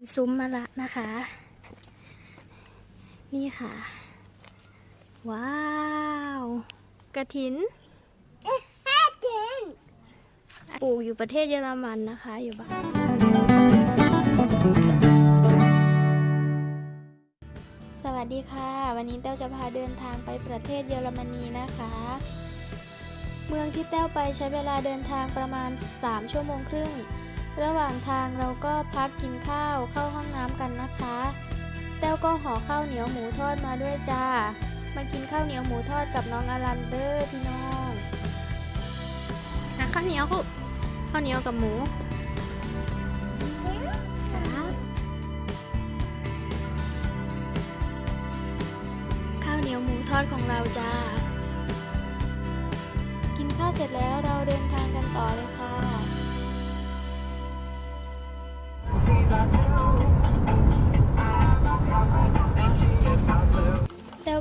เป็นซุ้มมะละนะคะ นี่ค่ะ ว้าว กระถินปลูกอยู่ประเทศเยอรมันนะคะ อยู่บ้านสวัสดีค่ะ วันนี้เต้วจะพาเดินทางไปประเทศเยอรมนีนะคะ เมืองที่แต้วไปใช้เวลาเดินทางประมาณ 3 ชั่วโมงครึ่ง ระหว่างทางเราก็พักกินข้าวเข้าห้องน้ำกันนะคะแต้วก็ห่อข้าวเหนียวหมูทอดมาด้วยจ้า มากินข้าวเหนียวหมูทอดกับน้องอลันเดอร์พี่น้องหาข้าวเหนียวลูกข้าวเหนียวกับหมูครับข้าวเหนียวหมูทอดของเราจ้า กินข้าวเสร็จแล้วเราเดินทางกันต่อเลยค่ะ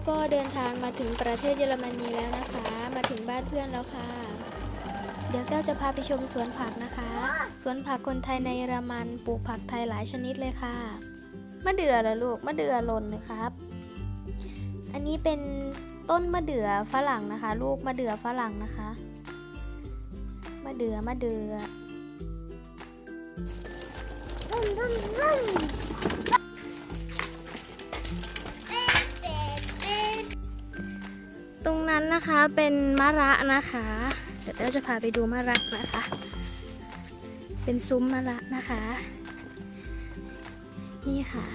ก็เดินทางมาถึงประเทศเยอรมนีแล้วนะคะ มาถึงบ้านเพื่อนแล้วค่ะ เดี๋ยวเต้าจะพาไปชมสวนผักนะคะ สวนผักคนไทยในเยอรมันปลูกผักไทยหลายชนิดเลยค่ะ มะเดื่อเหรอลูก มะเดื่อหล่นเลยครับ อันนี้เป็นต้นมะเดื่อฝรั่งนะคะ ลูกมะเดื่อฝรั่งนะคะ มะเดื่อมะเดื่อ นั้นนะคะเป็นมะระนะคะ เดี๋ยวเราจะพาไปดูมะระนะคะ เป็นซุ้มมะระนะคะ นี่ค่ะ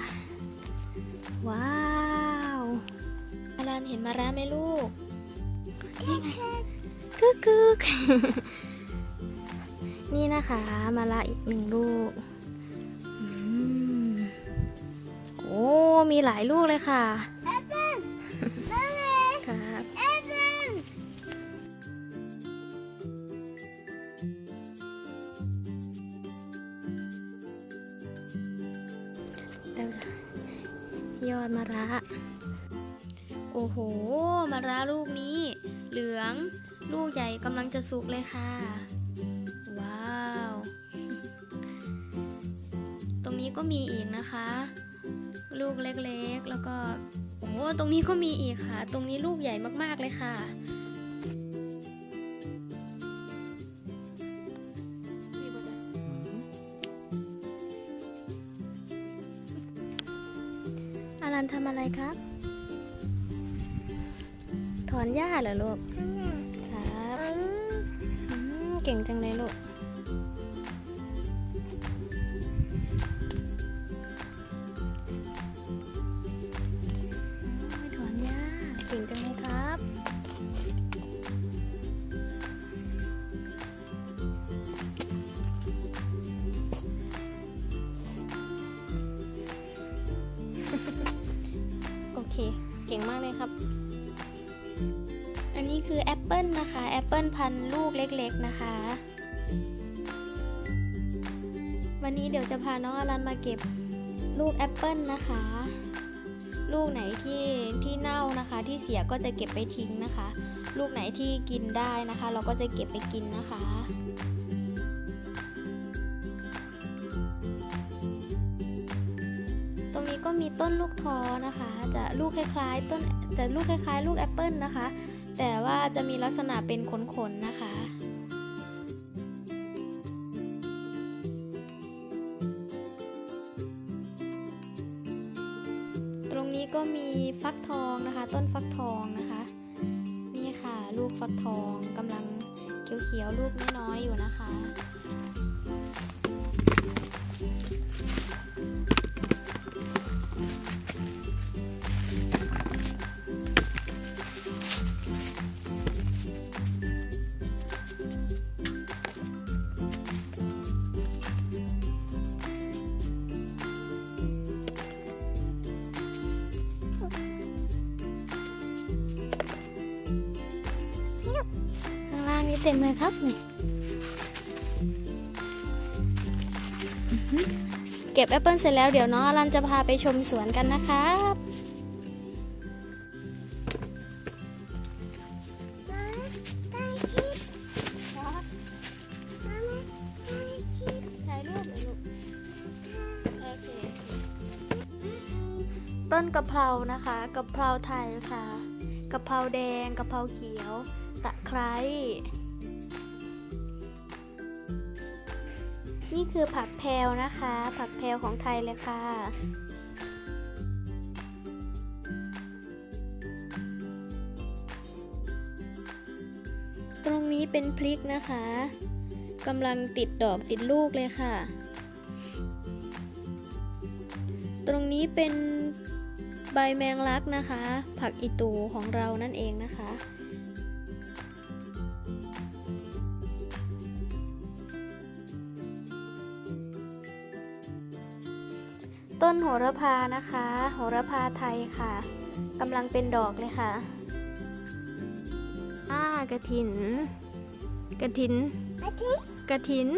ว้าวอารันเห็นมะระไหมลูก นี่ไงกึกกึกนี่นะคะมะระอีกหนึ่งลูกอโอ้มีหลายลูกเลยค่ะ ยวยอดมะระ โอ้โห มะระลูกนี้ เหลือง ลูกใหญ่กำลังจะสุกเลยค่ะ ว้าว ตรงนี้ก็มีอีกนะคะ ลูกเล็กๆ แล้วก็ โอ้โหตรงนี้ก็มีอีกค่ะ ตรงนี้ลูกใหญ่มากๆเลยค่ะ ทำอะไรครับ ถอนหญ้าเหรอลูก ครับอืมเก่งจังเลยลูก เค เก่งมากเลยครับ อันนี้คือแอปเปิลนะคะ แอปเปิลพันลูกเล็กๆนะคะ วันนี้เดี๋ยวจะพาน้องอลันมาเก็บลูกแอปเปิลนะคะ ลูกไหนที่ที่เน่านะคะ ที่เสียก็จะเก็บไปทิ้งนะคะ ลูกไหนที่กินได้นะคะ เราก็จะเก็บไปกินนะคะตรงนี้ก็มีต้นลูกทอนะคะ จะลูกคล้ายๆ ต้นจะลูกคล้ายๆ ลูกแอปเปิลนะคะ แต่ว่าจะมีลักษณะเป็นขนๆนะคะตรงนี้ก็มีฟักทองนะคะ ต้นฟักทอง เต็มเลยครับนี่เก็บแอปเปิลเสร็จแล้วเดี๋ยวน้องอลันจะพาไปชมสวนกันนะครับถ่ายรูปเหรอลูกต้นกะเพรานะคะกะเพราไทยค่ะกะเพราแดงกะเพราเขียว ตะไคร้ นี่คือผักแพรวนะคะ ผักแพรวของไทยเลยค่ะ ตรงนี้เป็นพริกนะคะกำลังติดดอกติดลูกเลยค่ะ ตรงนี้เป็นใบแมงลักนะคะ ผักอีตูของเรานั่นเองนะคะ ต้นโหระพานะคะ โหระพาไทยค่ะกำลังเป็นดอกเลยค่ะอ่ากระถิน กระถินอาทิตย์กระถิน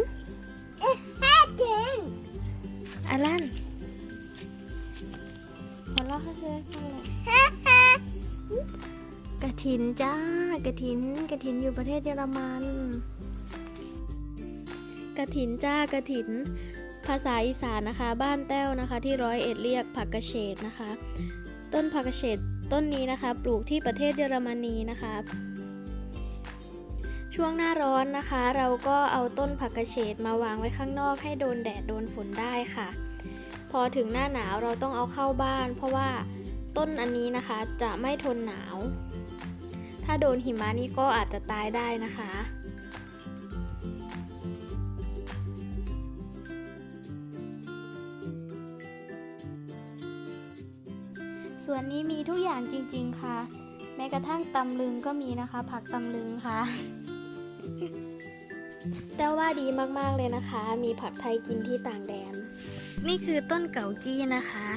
อาทิตย์อาลันหัวเราะให้เลยฟังเลยฮ่าฮ่ากระถินจ้ากระถิน กระถินอยู่ประเทศเยอรมัน กระถินจ้ากระถิน ภาษาอีสานนะคะ บ้านแต้วนะคะที่ร้อยเอ็ดเรียกผักกระเฉดนะคะ ต้นผักกระเฉดต้นนี้นะคะ ปลูกที่ประเทศเยอรมนีนะคะ ช่วงหน้าร้อนนะคะ เราก็เอาต้นผักกระเฉดมาวางไว้ข้างนอกให้โดนแดดโดนฝนได้ค่ะ พอถึงหน้าหนาวเราต้องเอาเข้าบ้าน เพราะว่าต้นอันนี้นะคะจะไม่ทนหนาว ถ้าโดนหิมะนี่ก็อาจจะตายได้นะคะ ส่วนนี้มีทุกอย่างจริง ๆ ค่ะ แม้กระทั่งตำลึงก็มีนะคะ ผักตำลึงค่ะ แต่ว่าดีมากๆเลยนะคะ มีผักไทยกินที่ต่างแดน นี่คือต้นเก่ากี้นะคะ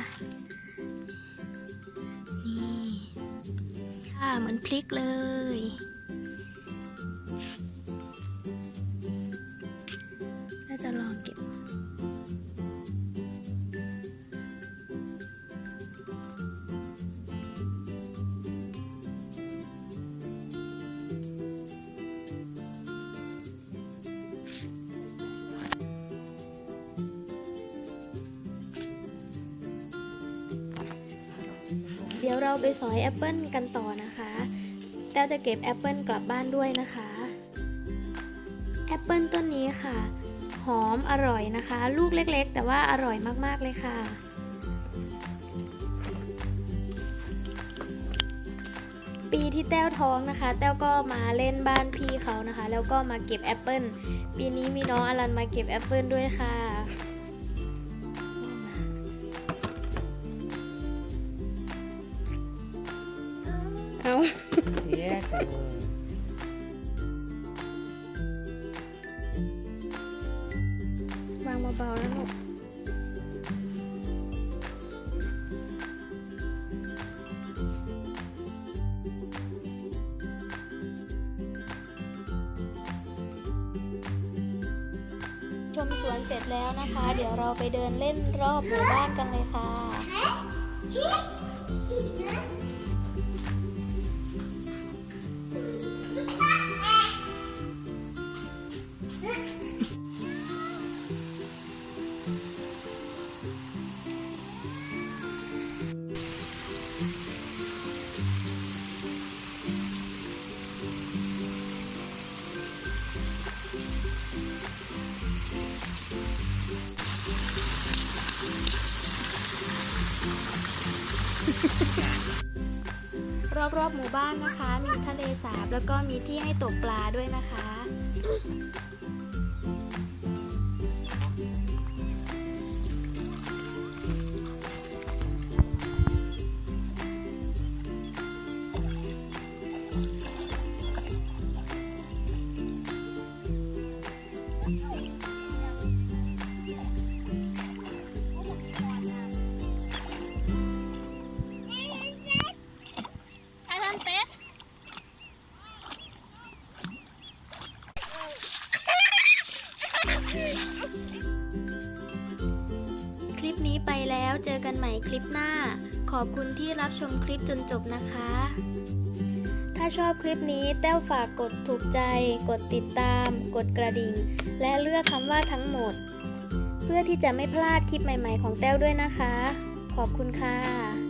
นี่ ค่ะเหมือนพริกเลย ยวเราไปสอยแอปเปิลกันต่อนะคะ แต้วจะเก็บแอปเปิลกลับบ้านด้วยนะคะ แอปเปิลต้นนี้ค่ะ หอมอร่อยนะคะ ลูกเล็กๆ แต่ว่าอร่อยมากๆเลยค่ะ ปีที่แต้วท้องนะคะ แต้วก็มาเล่นบ้านพี่เขานะคะ แล้วก็มาเก็บแอปเปิลปีนี้มีน้องอลันมาเก็บแอปเปิลด้วยค่ะ เอาเสียตัววางเบาๆแล้วลูกชมสวนเสร็จแล้วนะคะ เดี๋ยวเราไปเดินเล่นรอบหมู่บ้านกันเลยค่ะ รอบๆหมู่บ้านนะคะ มีทะเลสาบแล้วก็มีที่ให้ตกปลาด้วยนะคะ เจอกันใหม่คลิปหน้า ขอบคุณที่รับชมคลิปจนจบนะคะ ถ้าชอบคลิปนี้แต้วฝากกดถูกใจ กดติดตาม กดกระดิ่ง และเลือกคำว่าทั้งหมด เพื่อที่จะไม่พลาดคลิปใหม่ ๆ ของแต้วด้วยนะคะ ขอบคุณค่ะ